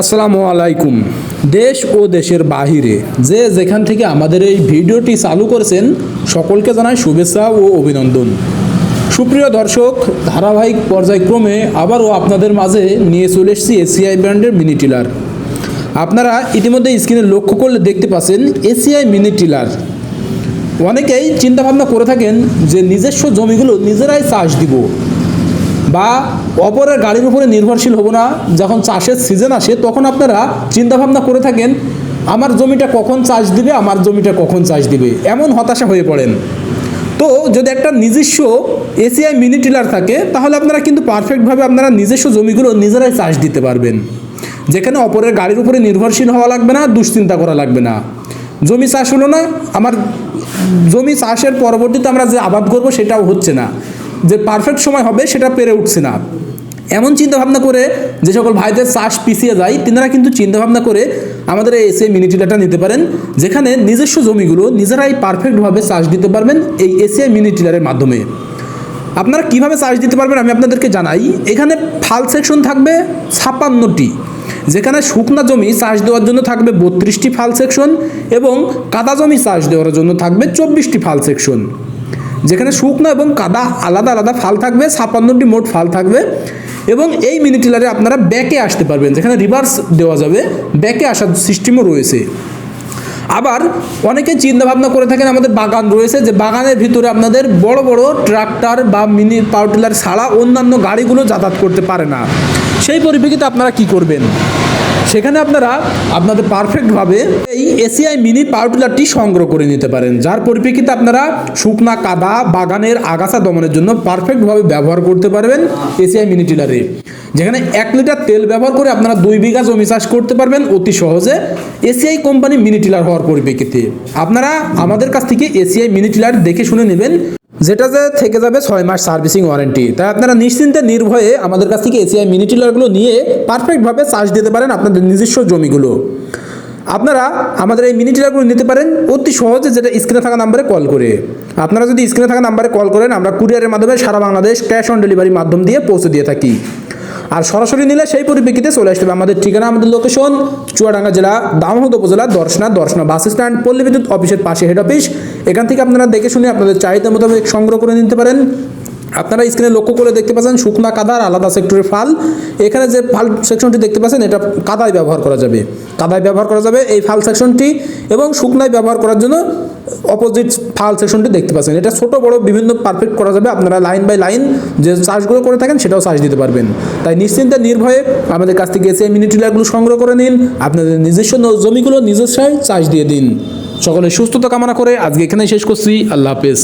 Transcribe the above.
আসসালামু আলাইকুম। দেশ ও দেশের বাহিরে যে যেখান থেকে আমাদের এই ভিডিওটি চালু করেছেন, সকলকে জানাই শুভেচ্ছা ও অভিনন্দন। সুপ্রিয় দর্শক, ধারাবাহিক পর্যায়ক্রমে আবারও আপনাদের মাঝে নিয়ে চলে এসেছি এসিআই ব্র্যান্ডের মিনি টিলার। আপনারা ইতিমধ্যে স্ক্রিনে লক্ষ্য করলে দেখতে পাচ্ছেন এসিআই মিনি টিলার। অনেকেই চিন্তাভাবনা করে থাকেন যে নিজস্ব জমিগুলো নিজেরাই চাষ দিব। বা অপরের গাড়ির উপরে নির্ভরশীল হব না, যখন চাষের সিজন আসে, তখন আপনারা চিন্তাভাবনা করে থাকেন, আমার জমিটা কখন চাষ দিবে, আমার জমিটা কখন চাষ দিবে, এমন হতাশা হয়ে পড়েন। তো যদি একটা নিজস্ব এসিআই মিনি টিলার থাকে, তাহলে আপনারা কিন্তু পারফেক্টভাবে আপনারা নিজস্ব জমিগুলো নিজেরাই চাষ দিতে পারবেন। যেখানে অপরের গাড়ির উপরে নির্ভরশীল হওয়া লাগবে না, দুশ্চিন্তা করা লাগবে না। জমি চাষ হলো না, আমার জমি চাষের পরবর্তীতে আমরা যে আবাদ করব, সেটাও হচ্ছে না। যে পারফেক্ট সময় হবে সেটা পেরে উঠছে না। এমন চিন্তা ভাবনা করে যে সকল ভাইদের চাষ পিছিয়ে যায়, তিনারা কিন্তু চিন্তা ভাবনা করে আমাদের এই এসিআই মিনি টিলারটা নিতে পারেন, যেখানে নিজস্ব জমিগুলো নিজেরাই পারফেক্টভাবে চাষ দিতে পারবেন এই এসিআই মিনি টিলারের মাধ্যমে। আপনারা কীভাবে চার্জ দিতে পারবেন আমি আপনাদেরকে জানাই। এখানে ফাল সেকশন থাকবে ছাপান্নটি যেখানে শুকনা জমি চাষ দেওয়ার জন্য থাকবে বত্রিশটি ফাল সেকশন এবং কাদা জমি চাষ দেওয়ার জন্য থাকবে চব্বিশটি ফাল সেকশন যেখানে শুকনো এবং কাদা আলাদা আলাদা ফাল থাকবে, ছাপ্পান্নটি মোট ফাল থাকবে এবং এই মিনি টিলারে আপনারা ব্যাকে আসতে পারবেন, যেখানে রিভার্স দেওয়া যাবে, ব্যাকে আসার সিস্টেমও রয়েছে। আবার অনেকে চিন্তা ভাবনা করে থাকেন আমাদের বাগান রয়েছে, যে বাগানের ভিতরে আপনাদের বড় বড় ট্রাক্টর বা মিনি পাওয়ার টিলার ছাড়া অন্যান্য গাড়িগুলো যাতায়াত করতে পারে না। সেই পরিপ্রেক্ষিতে আপনারা কি করবেন? সেখানে আপনারা আপনাদের পারফেক্টভাবে এই এসিআই মিনি পাওয়ার সংগ্রহ করে নিতে পারেন। যার পরিপ্রেক্ষিতে আপনারা শুকনা কাদা, বাগানের আগাছা দমনের জন্য পারফেক্টভাবে ব্যবহার করতে পারবেন এসিআই মিনি টিলারে যেখানে এক লিটার তেল ব্যবহার করে আপনারা দুই বিঘা জমি চাষ করতে পারবেন অতি সহজে এসিআই কোম্পানি মিনি টিলার হওয়ার পরিপ্রেক্ষিতে। আপনারা আমাদের কাছ থেকে এসিআই মিনি টিলার দেখে শুনে নেবেন যেটা যে থেকে যাবে ছয় মাস সার্ভিসিং ওয়ারেন্টি। তাই আপনারা নিশ্চিন্তে নির্ভয়ে আমাদের কাছ থেকে এসিআই মিনি টিলারগুলো নিয়ে পারফেক্টভাবে চাষ দিতে পারেন আপনাদের নিজস্ব জমিগুলো। আপনারা আমাদের এই মিনি টিলারগুলো নিতে পারেন, অতি সহজে যেটা স্ক্রিনে থাকা নাম্বারে কল করে। আপনারা যদি স্ক্রিনে থাকা নাম্বারে কল করেন, আমরা কুরিয়ারের মাধ্যমে সারা বাংলাদেশ ক্যাশ অন ডেলিভারি মাধ্যম দিয়ে পৌঁছে দিয়ে থাকি। আর সরাসরি নিলে সেই পরিপ্রেক্ষিতে চলে আসতে হবে আমাদের ঠিকানা, আমাদের লোকেশন চুয়াডাঙ্গা জেলা, দামোহদ উপজেলা, দর্শনা দর্শনা বাস স্ট্যান্ড, পল্লী বিদ্যুৎ অফিসের পাশে হেড অফিস এখান থেকে আপনারা দেখে শুনে আপনাদের চাহিদা মোতাবেক সংগ্রহ করে নিতে পারেন। আপনারা স্ক্রিনে লক্ষ্য করে দেখতে পাচ্ছেন শুকনা কাদার আলাদা সেক্টরের ফাল। এখানে যে ফাল সেকশনটি দেখতে পাচ্ছেন, এটা কাদায় ব্যবহার করা যাবে। কাদায় ব্যবহার করা যাবে এই ফাল সেকশনটি এবং শুকনায় ব্যবহার করার জন্য অপোজিট ফাল সেকশনটি দেখতে পাচ্ছেন। এটা ছোট, বড় বিভিন্ন পারফেক্ট করা যাবে। আপনারা লাইন বাই লাইন যে চার্জগুলো করে থাকেন সেটাও চার্জ দিতে পারবেন। তাই নিশ্চিন্তে, নির্ভয়ে আমাদের কাছ থেকে এসে মিনি টিলারগুলো সংগ্রহ করে নিন, আপনাদের নিজস্ব জমিগুলো নিজস্ব চার্জ দিয়ে দিন। সকলে সুস্থতা কামনা করে আজকে এখানেই শেষ করছি। আল্লাহ হাফেজ।